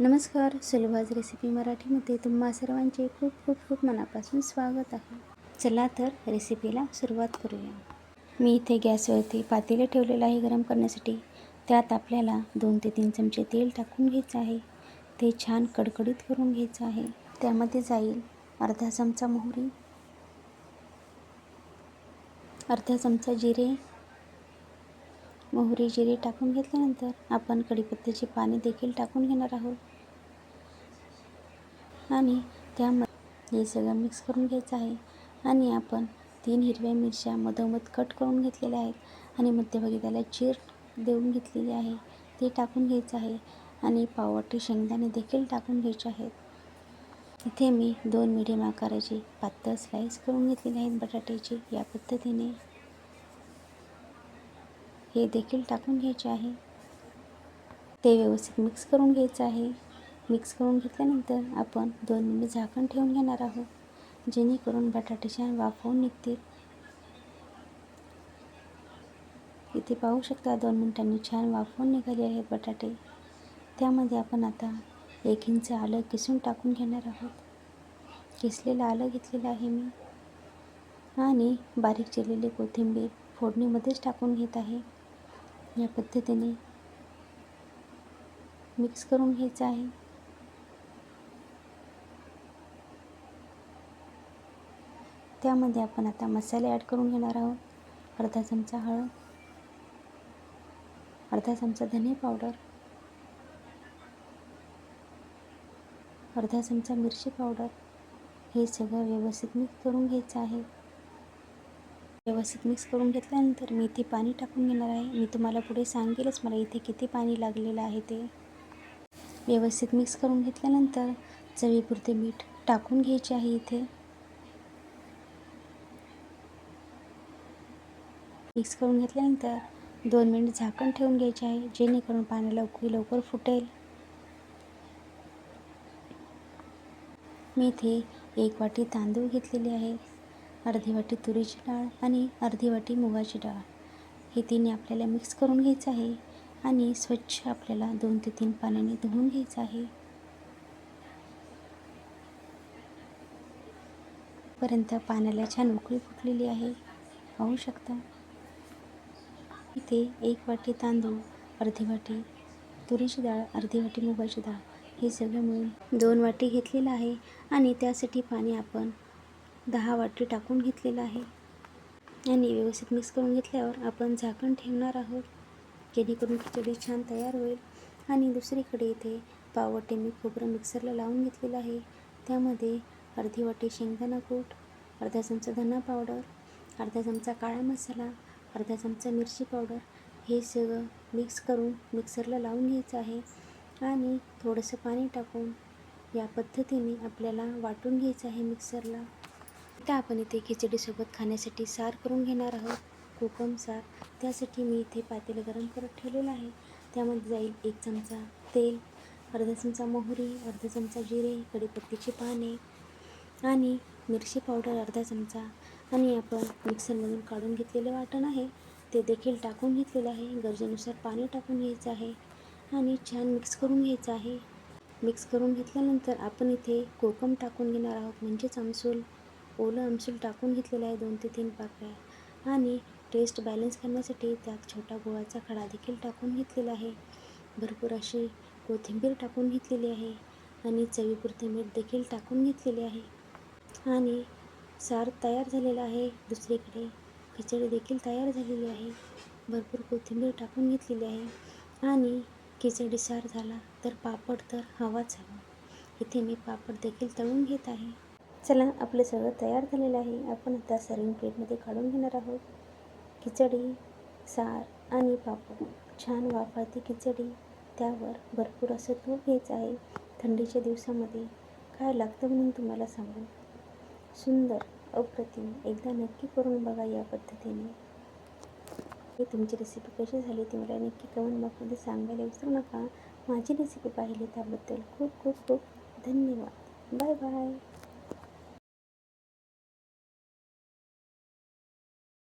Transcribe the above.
नमस्कार सुलभाज रेसिपी मराठीमध्ये तुम्हा सर्वांचे खूप खूप खूप मनापासून स्वागत आहे. चला तर रेसिपीला सुरुवात करूया. मी इथे गॅसवरती पातेलं ठेवलेलं आहे गरम करण्यासाठी. त्यात आपल्याला दोन ते तीन चमचे तेल टाकून घ्यायचं आहे. ते छान कडकडीत करून घ्यायचं आहे. त्यामध्ये जाईल अर्धा चमचा मोहरी अर्धा चमचा जिरे मोहरी जिरे टाकून घेतल्यानंतर आपण कढीपत्त्याची पाने देखील टाकून घेणार आहोत. आणि त्यामध्ये हे सगळं मिक्स करून घ्यायचं आहे. आणि आपण तीन हिरव्या मिरच्या मधोमध कट करून घेतलेल्या आहेत. आणि मध्यभागी त्याला चीर देऊन घेतलेली आहे. ते टाकून घ्यायचं आहे. आणि पाववाटी शेंगदाणे देखील टाकून घ्यायचे आहेत. इथे मी दोन मिडियम आकाराची पातळ स्लाईस करून घेतलेले आहेत बटाट्याची. या पद्धतीने हे देखील टाकून घ्यायचे आहे. ते व्यवस्थित मिक्स करून घ्यायचं आहे. मिक्स करून घेतल्यानंतर आपण दोन मिनिट झाकण ठेवून घेणार आहोत. जेणेकरून बटाटे छान वाफवून निघतील. इथे पाहू शकता दोन मिनिटांनी छान वाफवून निघाले आहेत बटाटे. त्यामध्ये आपण आता एक इंच आलं किसून टाकून घेणार आहोत. किसलेलं आलं घेतलेलं आहे मी. आणि बारीक चिरलेली कोथिंबीर फोडणीमध्येच टाकून घेत आहे. या पद्धतीने मिक्स करून घ्यायचं आहे. त्यामध्ये आपण आता मसाले ॲड करून घेणार आहोत. अर्धा चमचा हळद अर्धा चमचा धने पावडर अर्धा चमचा मिरची पावडर हे सगळं व्यवस्थित मिक्स करून घ्यायचं आहे. व्यवस्थित मिक्स करून घेतल्यानंतर मी इथे पाणी टाकून घेणार आहे. मी तुम्हाला पुढे सांगेलच मला इथे किती पाणी लागलेलं आहे ते. व्यवस्थित मिक्स करून घेतल्यानंतर चवीपुरते मीठ टाकून घ्यायचे आहे इथे. मिक्स करून घेतल्यानंतर दोन मिनिट झाकण ठेवून घ्यायचे आहे जेणेकरून पाणी लवकर लवकर फुटेल. मी इथे एक वाटी तांदूळ घेतलेले आहे. अर्धी वाटी तुरीची डाळ आणि अर्धी वाटी मुगाची डाळ. हे तिन्ही आपल्याला मिक्स करून घ्यायचं आहे आणि स्वच्छ आपल्याला दोन ते तीन पाण्याने धुवून घ्यायचं आहे. पर्यंत पाण्याला छान उकळी फुटलेली आहे. पाहू शकता. इथे एक वाटी तांदूळ अर्धी वाटी तुरीची डाळ अर्धी वाटी मुगाची डाळ हे सगळं मिळून दोन वाटी घेतलेलं आहे आणि त्यासाठी पाणी आपण दहा वाटी टाकून घेतलेलं आहे. आणि व्यवस्थित मिक्स करून घेतल्यावर आपण झाकण ठेवणार आहोत. जेणेकरून खिचडी छान तयार होईल. आणि दुसरीकडे इथे पाववाटे मी खोबरं मिक्सरला लावून घेतलेलं आहे. त्यामध्ये अर्धी वाटी शेंगदाणा कूट अर्धा चमचा धना पावडर अर्धा चमचा काळा मसाला अर्धा चमचा मिरची पावडर हे सगळं मिक्स करून मिक्सरला लावून घ्यायचं आहे. आणि थोडंसं पाणी टाकून या पद्धतीने आपल्याला वाटून घ्यायचं आहे मिक्सरला आता आपण इथे खिचडीसोबत खाण्यासाठी सार करून घेणार आहोत. कोकम सार. त्यासाठी मी इथे पातेलं गरम करत ठेवलेलं आहे. त्यामध्ये जाईल एक चमचा तेल अर्धा चमचा मोहरी अर्धा चमचा जिरे कडीपत्तीची पाने आणि मिरची पावडर अर्धा चमचा. आणि आपण मिक्सरमधून काढून घेतलेले वाटण आहे. ते देखील टाकून घेतलेलं आहे. गरजेनुसार पाणी टाकून घ्यायचं आहे आणि छान मिक्स करून घ्यायचं आहे. मिक्स करून घेतल्यानंतर आपण इथे कोकम टाकून घेणार आहोत म्हणजेच आमसूल. ओलं आमसूल टाकून घेतलेलं आहे दोन ते तीन पाकळ्या. आणि टेस्ट बॅलन्स करण्यासाठी त्यात छोटा गोळाचा खडा देखील टाकून घेतलेला आहे. भरपूर अशी कोथिंबीर टाकून घेतलेली आहे. आणि चवीपुरते मीठ देखील टाकून घेतलेले आहे. आणि सार तयार झालेला आहे. दुसरीकडे खिचडी देखील तयार झालेली आहे. भरपूर कोथिंबीर टाकून घेतलेली आहे. आणि खिचडी सार झाला तर पापड तर हवाच हवा. इथे मी पापड देखील तळून घेत आहे. चला आपलं सगळं तयार झालेलं आहे. आपण आता सर्विंग प्लेटमध्ये काढून घेणार आहोत. खिचडी सार आणि पापड. छान वाफाळती खिचडी. त्यावर भरपूर असं तूप घ्यायचं आहे. थंडीच्या दिवसामध्ये काय लागतं म्हणून तुम्हाला सांगू. सुंदर अप्रतिम एकदा नक्की करून बघा या पद्धतीने. ही तुमची रेसिपी कशी झाली ती मला नक्की कमेंट बॉक्समध्ये सांगायला विसरू नका. माझी रेसिपी पाहिली त्याबद्दल खूप खूप खूप धन्यवाद. Bye bye